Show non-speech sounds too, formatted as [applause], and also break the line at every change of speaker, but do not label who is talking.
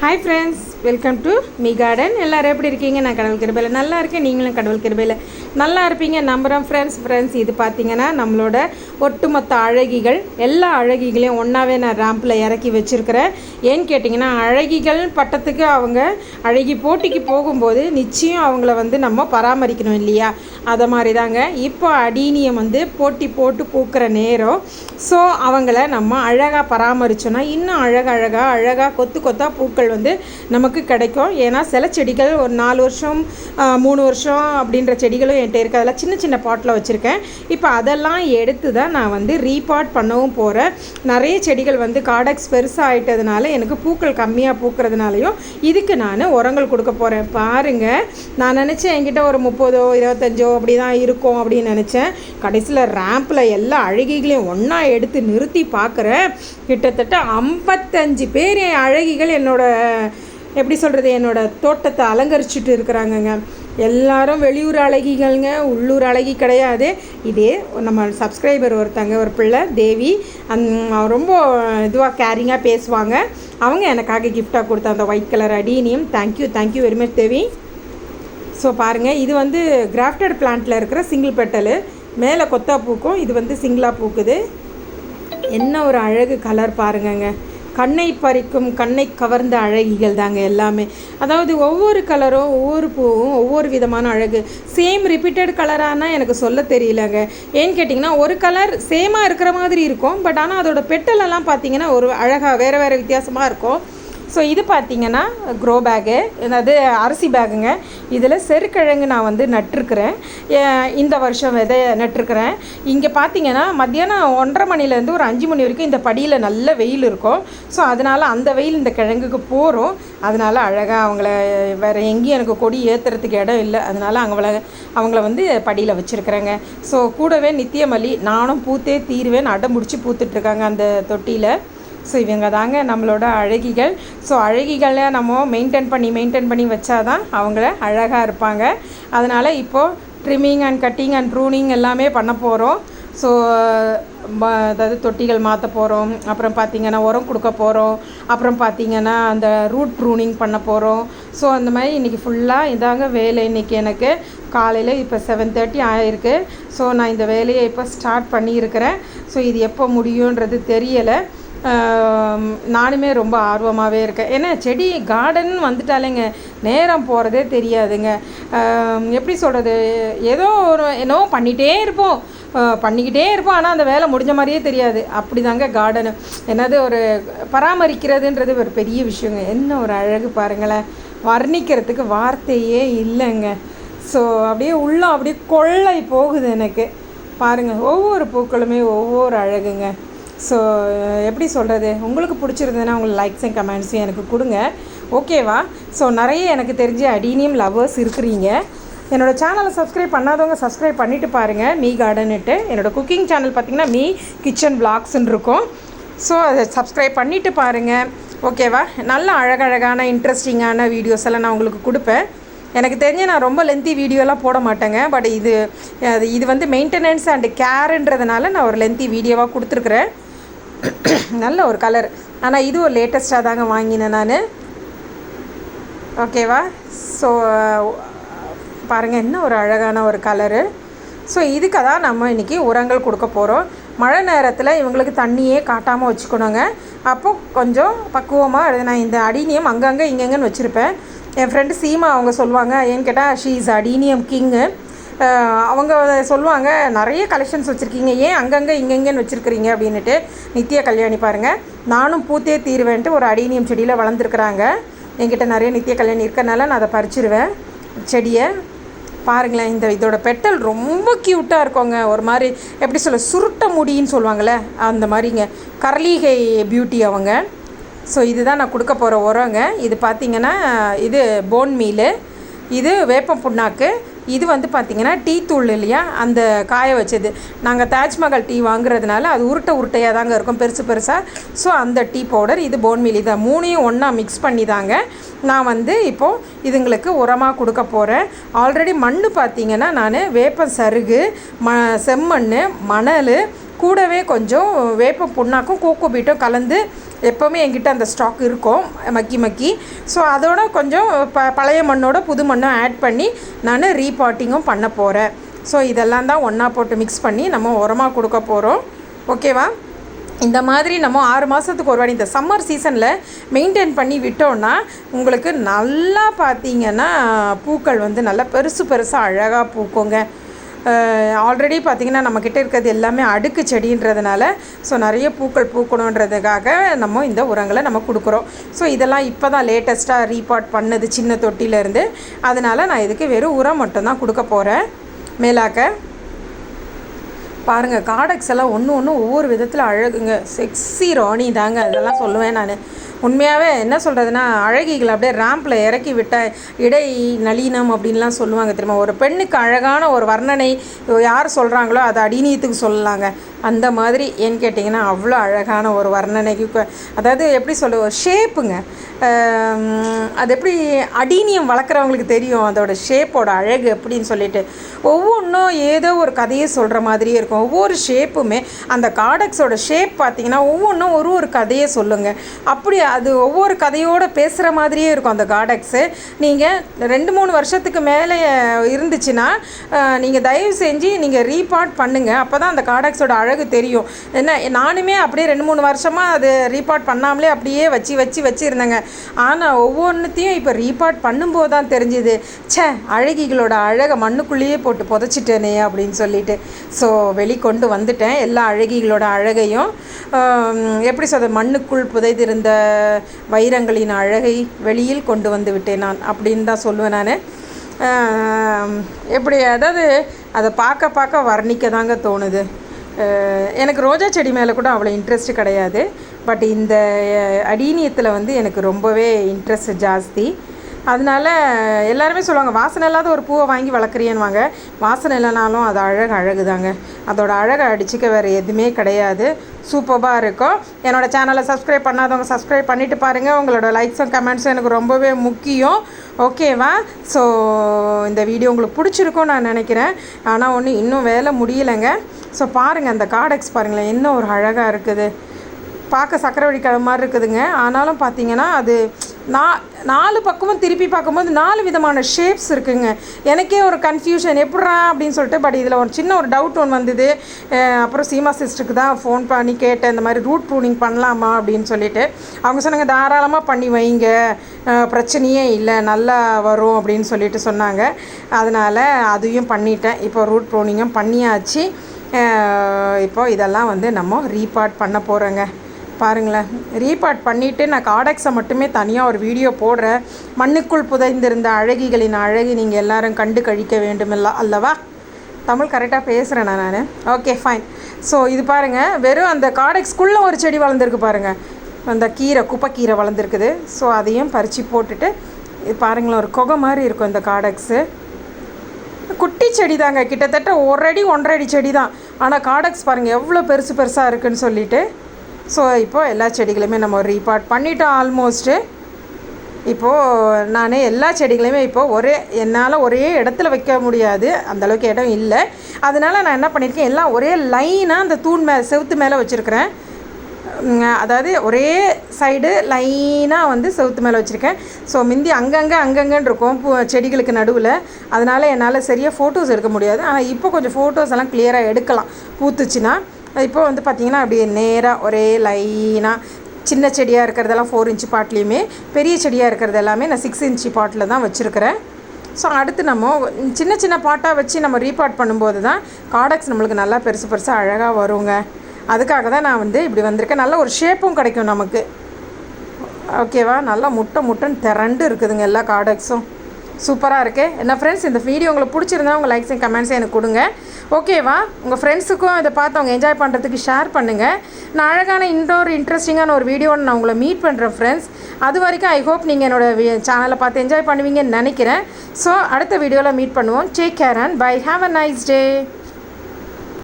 Hi friends welcome to me garden எல்லோரும் எப்படி இருக்கீங்க? நான் கடவுள் கிருபையில் நல்லா இருக்கேன். நீங்களும் கடவுள் கிருபையில் நல்லா இருப்பீங்க. நம்புகிறோம் ஃப்ரெண்ட்ஸ் ஃப்ரெண்ட்ஸ் இது பார்த்தீங்கன்னா நம்மளோட ஒட்டுமொத்த அழகிகள். எல்லா அழகிகளையும் ஒன்றாவே நான் ரேம்பில் இறக்கி வச்சுருக்கிறேன். ஏன்னு கேட்டிங்கன்னா அழகிகள் பட்டத்துக்கு அவங்க அழகி போட்டிக்கு போகும்போது நிச்சயம் அவங்கள வந்து நம்ம பராமரிக்கணும் இல்லையா? அதை மாதிரி தாங்க இப்போ அடீனியம் வந்து போட்டி போட்டு பூக்கிற நேரம். ஸோ அவங்கள நம்ம அழகாக பராமரித்தோன்னா இன்னும் அழகழகாக அழகாக கொத்து கொத்தாக பூக்கள் வந்து நமக்கு கிடைக்கும். ஏன்னா சில செடிகள் ஒரு நாலு வருஷம் மூணு வருஷம் அப்படின்ற செடிகளும் என்கிட்ட இருக்குது அதெல்லாம் சின்ன சின்ன பாட்டில் வச்சுருக்கேன். இப்போ அதெல்லாம் எடுத்து தான் நான் வந்து ரீபாட் பண்ணவும் போகிறேன் நிறைய செடிகள் வந்து காடக்ஸ் பெருசாக ஆகிட்டதுனால எனக்கு பூக்கள் கம்மியாக பூக்கிறதுனாலையும் இதுக்கு நான் உரங்கள் கொடுக்க போகிறேன் பாருங்கள் நான் நினச்சேன் என்கிட்ட ஒரு முப்பதோ இருபத்தஞ்சோ அப்படி தான் இருக்கும் அப்படின்னு நினச்சேன். கடைசியில் ரேம்பில் எல்லா அழகிகளையும் ஒன்றா எடுத்து நிறுத்தி பார்க்குறேன் கிட்டத்தட்ட ஐம்பத்தஞ்சு பேர் என் அழகிகள் என்னோட எப்படி சொல்கிறது என்னோடய தோட்டத்தை அலங்கரிச்சுட்டு இருக்கிறாங்கங்க. எல்லாரும் வெளியூர் அழகிகள்ங்க உள்ளூர் அழகி கிடையாது. இதே நம்ம சப்ஸ்கிரைபர் ஒருத்தங்க ஒரு பிள்ளை தேவி அந் அவ ரொம்ப இதுவாக கேரிங்காக பேசுவாங்க. அவங்க எனக்காக கிஃப்டாக கொடுத்த அந்த white colour adenium thank you thank you very much Devi. So பாருங்கள் இது வந்து கிராஃப்டட் பிளான்ட்டில் இருக்கிற சிங்கிள் பெட்டலு மேலே கொத்தா பூக்கும் இது வந்து சிங்கிளாக பூக்குது. என்ன ஒரு அழகு கலர் பாருங்கங்க. கண்ணை பறிக்கும் கண்ணை கவர்ந்த அழகிகள் தாங்க எல்லாமே. அதாவது ஒவ்வொரு கலரும் ஒவ்வொரு பூவும் ஒவ்வொரு விதமான அழகு. சேம் ரிப்பீட்டட் கலரானா எனக்கு சொல்ல தெரியலங்க. ஏன்னு கேட்டிங்கன்னா ஒரு கலர் சேமாக இருக்கிற மாதிரி இருக்கும். பட் ஆனால் அதோட பெட்டலெல்லாம் பார்த்தீங்கன்னா ஒரு அழகாக வேறு வேறு வித்தியாசமாக இருக்கும். ஸோ இது பார்த்திங்கன்னா க்ரோ பேகு அதாவது அரிசி பேகுங்க இதில் செருக்கிழங்கு நான் வந்து நட்டிருக்கிறேன். இந்த வருஷம் விதை நட்டிருக்கிறேன். இங்கே பார்த்தீங்கன்னா மத்தியானம் ஒன்றரை மணிலேருந்து ஒரு அஞ்சு மணி வரைக்கும் இந்த படியில் நல்ல வெயில் இருக்கும். ஸோ அதனால் அந்த வெயில் இந்த கிழங்குக்கு போகிறோம் அதனால் அழகாக அவங்கள வேறு எங்கேயும் எனக்கு கொடி ஏற்றுறதுக்கு இடம் இல்லை. அதனால் அவங்கள அவங்கள வந்து படியில் வச்சுருக்குறேங்க. ஸோ கூடவே நித்தியமல்லி நானும் பூத்தே தீருவேன். அடம் முடிச்சு பூத்துட்ருக்காங்க அந்த தொட்டியில். ஸோ இவங்க தாங்க நம்மளோட அழகிகள். ஸோ அழகிகளை நம்ம மெயின்டைன் பண்ணி மெயின்டைன் பண்ணி வச்சாதான் அவங்கள அழகாக இருப்பாங்க. அதனால் இப்போது trimming and cutting and pruning எல்லாமே பண்ண போகிறோம் ஸோ அதாவது தொட்டிகள் மாற்ற போகிறோம் அப்புறம் பார்த்திங்கன்னா உரம் கொடுக்க போகிறோம் அப்புறம் பார்த்திங்கன்னா அந்த ரூட் ப்ரூனிங் பண்ண போகிறோம் ஸோ அந்த மாதிரி இன்றைக்கி ஃபுல்லாக இதாங்க வேலை இன்றைக்கி எனக்கு. காலையில் இப்போ செவன் தேர்ட்டி ஆகிருக்கு ஸோ நான் இந்த வேலையை இப்போ ஸ்டார்ட் பண்ணியிருக்கிறேன். ஸோ இது எப்போ முடியுன்றது தெரியலை. நானுமே ரொம்ப ஆர்வமாகவே இருக்கேன். ஏன்னா செடி கார்டன் வந்துட்டாலேங்க நேரம் போகிறதே தெரியாதுங்க. எப்படி சொல்கிறது ஏதோ ஒரு என்னோ பண்ணிகிட்டே இருப்போம். பண்ணிக்கிட்டே இருப்போம் ஆனால் அந்த வேலை முடிஞ்ச மாதிரியே தெரியாது. அப்படி தாங்க கார்டனு என்னது ஒரு பராமரிக்கிறதுன்றது ஒரு பெரிய விஷயங்க. என்ன ஒரு அழகு பாருங்களேன். வர்ணிக்கிறதுக்கு வார்த்தையே இல்லைங்க. ஸோ அப்படியே உள்ளே அப்படியே கொள்ளை போகுது எனக்கு. பாருங்கள் ஒவ்வொரு பூக்களுமே ஒவ்வொரு அழகுங்க. ஸோ எப்படி சொல்கிறது உங்களுக்கு பிடிச்சிருந்ததுன்னா உங்களுக்கு லைக்ஸ் அண்ட் கமெண்ட்ஸும் எனக்கு கொடுங்க. ஓகேவா ஸோ நிறைய எனக்கு தெரிஞ்ச அடீனியம் லவ்வர்ஸ் இருக்கிறீங்க. என்னோடய சேனலை சப்ஸ்கிரைப் பண்ணாதவங்க சப்ஸ்கிரைப் பண்ணிவிட்டு பாருங்கள் மீ கார்டன்ட்டு என்னோடய குக்கிங் சேனல் பார்த்திங்கன்னா மீ கிச்சன் பிளாக்ஸ்ன்னு இருக்கும். ஸோ அதை சப்ஸ்கிரைப் பண்ணிவிட்டு பாருங்கள் ஓகேவா நல்ல அழகழகான இன்ட்ரெஸ்டிங்கான வீடியோஸ் எல்லாம் நான் உங்களுக்கு கொடுப்பேன். எனக்கு தெரிஞ்சு நான் ரொம்ப லென்த்தி வீடியோலாம் போட மாட்டேங்க. பட் இது அது இது வந்து மெயின்டெனன்ஸ் அண்டு கேருன்றதுனால நான் ஒரு லென்த்தி வீடியோவாக கொடுத்துருக்குறேன். [coughs] நல்ல ஒரு கலர் ஆனால் இது ஒரு லேட்டஸ்ட்டாக தாங்க வாங்கினேன் நான். ஓகேவா ஸோ பாருங்கள் என்ன ஒரு அழகான ஒரு கலரு ஸோ இதுக்கு தான் நம்ம இன்றைக்கி உரங்கள் கொடுக்க போகிறோம் மழை நேரத்தில் இவங்களுக்கு தண்ணியே காட்டாமல் வச்சுக்கணுங்க. அப்போது கொஞ்சம் பக்குவமாக நான் இந்த அடினியம் அங்கங்கே இங்கங்கன்னு வச்சுருப்பேன். என் ஃப்ரெண்டு சீமா அவங்க சொல்லுவாங்க ஏன்னு கேட்டால் ஷீ இஸ் அடீனியம் கிங்கு அவங்க சொல்லுவாங்க நிறைய கலெக்ஷன்ஸ் வச்சுருக்கீங்க. ஏன் அங்கங்கே இங்கெங்கன்னு வச்சுருக்கிறீங்க? அப்படின்னுட்டு நித்யா கல்யாணி பாருங்கள் நானும் பூத்தே தீருவேன்ட்டு ஒரு அடினியம் செடியில் வளர்ந்துருக்குறாங்க. என்கிட்ட நிறைய நித்திய கல்யாணி இருக்கறனால நான் அதை பறிச்சிருவேன் செடியை. பாருங்களேன் இந்த இதோட பெட்டல் ரொம்ப க்யூட்டாக இருக்குங்க. ஒரு மாதிரி எப்படி சொல்ல சுருட்ட முடின்னு சொல்லுவாங்கள்ல அந்த மாதிரிங்க. கரளிகை பியூட்டி அவங்க. ஸோ இதுதான் நான் கொடுக்க போகிற உரங்க. இது பார்த்திங்கன்னா இது போன் மீலு இது வேப்பம் புண்ணாக்கு. இது வந்து பார்த்திங்கன்னா டீ தூள் இல்லையா? அந்த காய வச்சது. நாங்கள் தாஜ்மஹால் டீ வாங்குறதுனால அது உருட்டை உருட்டையாக தாங்க இருக்கும் பெருசு பெருசாக ஸோ அந்த டீ பவுடர் இது போன் தான் மூணையும் ஒன்றா மிக்ஸ் பண்ணி தாங்க நான் வந்து இப்போது இதுங்களுக்கு உரமாக கொடுக்க போகிறேன் ஆல்ரெடி மண் பார்த்திங்கன்னா நான் வேப்ப சருகு ம செம்மண் மணல் கூடவே கொஞ்சம் வேப்ப புண்ணாக்கும் கோகோ பீட்டும் கலந்து எப்போவுமே என்கிட்ட அந்த ஸ்டாக் இருக்கும் மக்கி மக்கி. ஸோ அதோட கொஞ்சம் ப பழைய மண்ணோட புது மண்ணும் ஆட் பண்ணி நான் ரீபாட்டிங்கும் பண்ண போகிறேன் ஸோ இதெல்லாம் தான் ஒன்றா போட்டு மிக்ஸ் பண்ணி நம்ம உரமாக கொடுக்க போகிறோம் ஓகேவா இந்த மாதிரி நம்ம ஆறு மாதத்துக்கு ஒரு வாட்டி இந்த சம்மர் சீசனில் மெயின்டைன் பண்ணி விட்டோன்னா உங்களுக்கு நல்லா பார்த்தீங்கன்னா பூக்கள் வந்து நல்லா பெருசு பெருசாக அழகாக பூக்குங்க. ஆல்ரெடி பார்த்திங்கன்னா நம்மக்கிட்ட இருக்கிறது எல்லாமே அடுக்கு செடின்றதுனால ஸோ நிறைய பூக்கள் பூக்கணுன்றதுக்காக நம்ம இந்த உரங்களை நம்ம கொடுக்குறோம். ஸோ இதெல்லாம் இப்போ தான் லேட்டஸ்ட்டாக ரீபாட் பண்ணது சின்ன தொட்டிலேருந்து அதனால் நான் இதுக்கு வெறும் உரம் மட்டும்தான் கொடுக்க போகிறேன் மேலாக்க பாருங்கள் காடக்ஸ் எல்லாம் ஒன்று ஒன்று ஒவ்வொரு விதத்தில் அழகுங்க. செக்ஸி ராணி தாங்க அதெல்லாம் சொல்லுவேன் நான். உண்மையாகவே என்ன சொல்கிறதுனா அழகிகள் அப்படியே ரேம்பில் இறக்கி விட்ட இடை நளினம் அப்படின்லாம் சொல்லுவாங்க தெரியுமா? ஒரு பெண்ணுக்கு அழகான ஒரு வர்ணனை யார் சொல்கிறாங்களோ அதை அடிநீத்துக்கு சொல்லலாங்க. அந்த மாதிரி ஏன்னு கேட்டிங்கன்னா அவ்வளோ அழகான ஒரு வர்ணனைக்கு அதாவது எப்படி சொல்ல ஒரு ஷேப்புங்க அது எப்படி அடீனியம் வளர்க்குறவங்களுக்கு தெரியும் அதோட ஷேப்போட அழகு அப்படின்னு சொல்லிட்டு. ஒவ்வொன்றும் ஏதோ ஒரு கதையை சொல்கிற மாதிரியே இருக்கும். ஒவ்வொரு ஷேப்புமே அந்த காடக்ஸோட ஷேப் பார்த்திங்கன்னா ஒவ்வொன்றும் ஒரு ஒரு கதையை சொல்லுங்கள் அப்படி அது ஒவ்வொரு கதையோடு பேசுகிற மாதிரியே இருக்கும் அந்த காடக்ஸு நீங்கள் ரெண்டு மூணு வருஷத்துக்கு மேலே இருந்துச்சுன்னா நீங்கள் தயவு செஞ்சு நீங்கள் ரீபார்ட் பண்ணுங்கள் அப்போ தான் அந்த காடக்ஸோட அழகு தெரியும். என்ன நானுமே அப்படியே ரெண்டு மூணு வருஷமாக அது ரீபார்ட் பண்ணாமலே அப்படியே வச்சு வச்சு வச்சுருந்தேங்க ஆனால் ஒவ்வொன்றுத்தையும் இப்போ ரீபார்ட் பண்ணும்போது தான் தெரிஞ்சுது. ச்சே அழகிகளோட அழகை மண்ணுக்குள்ளேயே போட்டு புதைச்சிட்டேனே அப்படின்னு சொல்லிட்டு. ஸோ வெளிக்கொண்டு வந்துட்டேன். எல்லா அழகிகளோட அழகையும் எப்படி சொல்கிறது மண்ணுக்குள் புதைத்திருந்த வைரங்களின் அழகை வெளியில் கொண்டு வந்து விட்டேன் நான் அப்படின்னு தான் சொல்லுவேன் நான். எப்படி அதாவது அதை பார்க்க பார்க்க வர்ணிக்க தாங்க தோணுது. எனக்கு ரோஜா செடி மேலே கூட அவ்வளோ இன்ட்ரெஸ்ட் கிடையாது. பட் இந்த அடீனியத்தில் வந்து எனக்கு ரொம்பவே இன்ட்ரெஸ்ட் ஜாஸ்தி. அதனால எல்லாருமே சொல்லுவாங்க வாசனை இல்லாத ஒரு பூவை வாங்கி வளர்க்குறியன்னுவாங்க. வாசனை இல்லைனாலும் அது அழகு அழகு தாங்க அதோட அழகை அடிச்சுக்க வேறு எதுவுமே கிடையாது. சூப்பராக இருக்கும். என்னோடய சேனலை சப்ஸ்கிரைப் பண்ணாதவங்க சப்ஸ்கிரைப் பண்ணிவிட்டு பாருங்கள் உங்களோட லைக்ஸும் கமெண்ட்ஸும் எனக்கு ரொம்பவே முக்கியம். ஓகேவா ஸோ இந்த வீடியோ உங்களுக்கு பிடிச்சிருக்கும் நான் நினைக்கிறேன். ஆனால் ஒன்று இன்னும் வேலை முடியலைங்க. ஸோ பாருங்கள் அந்த காடெக்ஸ் பாருங்களேன். என்ன ஒரு அழகாக இருக்குது. பார்க்க சக்கரவழி கிழமை மாதிரி இருக்குதுங்க. ஆனாலும் பார்த்தீங்கன்னா அது நான் நாலு பக்கமும் திருப்பி பார்க்கும்போது நாலு விதமான ஷேப்ஸ் இருக்குங்க. எனக்கே ஒரு கன்ஃபியூஷன் எப்படா அப்படின்னு சொல்லிட்டு பட் இதில் ஒரு சின்ன ஒரு டவுட் ஒன்று வந்தது. அப்புறம் சீமா சிஸ்டருக்கு தான் ஃபோன் பண்ணி கேட்டேன் இந்த மாதிரி ரூட் ப்ரூனிங் பண்ணலாமா? அப்படின்னு சொல்லிட்டு. அவங்க சொன்னாங்க தாராளமாக பண்ணி வைங்க. பிரச்சனையே இல்லை. நல்லா வரும். அப்படின்னு சொல்லிட்டு சொன்னாங்க. அதனால் அதையும் பண்ணிட்டேன். இப்போ ரூட் ப்ரூனிங்கும் பண்ணியாச்சு. இப்போ இதெல்லாம் வந்து நம்ம ரீபார்ட் பண்ண போகிறோங்க பாருங்களேன். ரீபார்ட் பண்ணிவிட்டு நான் காடெக்ஸை மட்டுமே தனியாக ஒரு வீடியோ போடுறேன். மண்ணுக்குள் புதைந்திருந்த அழகிகளின் அழகி நீங்கள் எல்லாரும் கண்டு கழிக்க வேண்டுமில்ல அல்லவா? தமிழ் கரெக்டாக பேசுகிறேன் நான்? ஓகே ஃபைன் ஸோ இது பாருங்கள் வெறும் அந்த காடெக்ஸ்குள்ளே ஒரு செடி வளர்ந்துருக்கு பாருங்கள் அந்த கீரை குப்பைக்கீரை வளர்ந்துருக்குது. ஸோ அதையும் பறித்து போட்டுட்டு இது பாருங்களேன் ஒரு குகை மாதிரி இருக்கும் இந்த காடெக்ஸு குட்டி செடி தாங்க கிட்டத்தட்ட ஒரு அடி ஒன்றரை அடி செடி தான் ஆனால் காடெக்ஸ் பாருங்கள் எவ்வளோ பெருசு பெருசாக இருக்குதுன்னு சொல்லிவிட்டு ஸோ இப்போது எல்லா செடிகளையுமே நம்ம ரீபார்ட் பண்ணிட்டோம் ஆல்மோஸ்ட்டு இப்போது நான் எல்லா செடிகளையுமே இப்போது ஒரே என்னால் ஒரே இடத்துல வைக்க முடியாது. அந்தளவுக்கு இடம் இல்லை. அதனால் நான் என்ன பண்ணியிருக்கேன் எல்லாம் ஒரே லைனாக அந்த தூண் மேலே செவுத்து மேலே வச்சுருக்கிறேன். அதாவது ஒரே சைடு லைனாக வந்து செவுத்து மேலே வச்சுருக்கேன். ஸோ முந்தி அங்கங்கே அங்கங்கன்னு இருக்கும். பூ செடிகளுக்கு நடுவில். அதனால் என்னால் சரியாக ஃபோட்டோஸ் எடுக்க முடியாது. ஆனால் இப்போ கொஞ்சம் ஃபோட்டோஸ் எல்லாம் கிளியராக எடுக்கலாம். பூத்துச்சுன்னா. இப்போ வந்து பார்த்திங்கன்னா அப்படியே நேராக ஒரே லைனாக சின்ன செடியாக இருக்கிறதெல்லாம் ஃபோர் இன்ச்சு பாட்லேயுமே பெரிய செடியாக இருக்கிறது எல்லாமே நான் சிக்ஸ் இன்ச்சு பாட்டில் தான் வச்சுருக்கிறேன். ஸோ அடுத்து நம்ம சின்ன சின்ன பாட்டாக வச்சு நம்ம ரீபார்ட் பண்ணும்போது தான் காடக்ஸ் நம்மளுக்கு நல்லா பெருசு பெருசாக அழகாக வருங்க. அதுக்காக தான் நான் வந்து இப்படி வந்திருக்கேன். நல்ல ஒரு ஷேப்பும் கிடைக்கும் நமக்கு. ஓகேவா நல்லா முட்டை முட்டைன்னு திரண்டு இருக்குதுங்க எல்லா காடக்ஸும். சூப்பராக இருக்குது என்ன ஃப்ரெண்ட்ஸ் இந்த வீடியோ உங்களுக்கு பிடிச்சிருந்தா உங்கள் லைக்ஸ் அண்ட் எனக்கு கொடுங்க. ஓகேவா உங்கள் ஃப்ரெண்ட்ஸுக்கும் இதை பார்த்து அவங்க என்ஜாய் பண்ணுறதுக்கு ஷேர் பண்ணுங்கள் நான் அழகான இன்னொரு இன்ட்ரெஸ்டிங்கான ஒரு வீடியோன்னு நான் உங்களை மீட் பண்ணுறேன் ஃப்ரெண்ட்ஸ் அது வரைக்கும் ஐ ஹோப் நீங்கள் என்னோடய சேனலை பார்த்து என்ஜாய் பண்ணுவீங்கன்னு நினைக்கிறேன். ஸோ அடுத்த வீடியோவில் மீட் பண்ணுவோம். Take care and bye have a nice day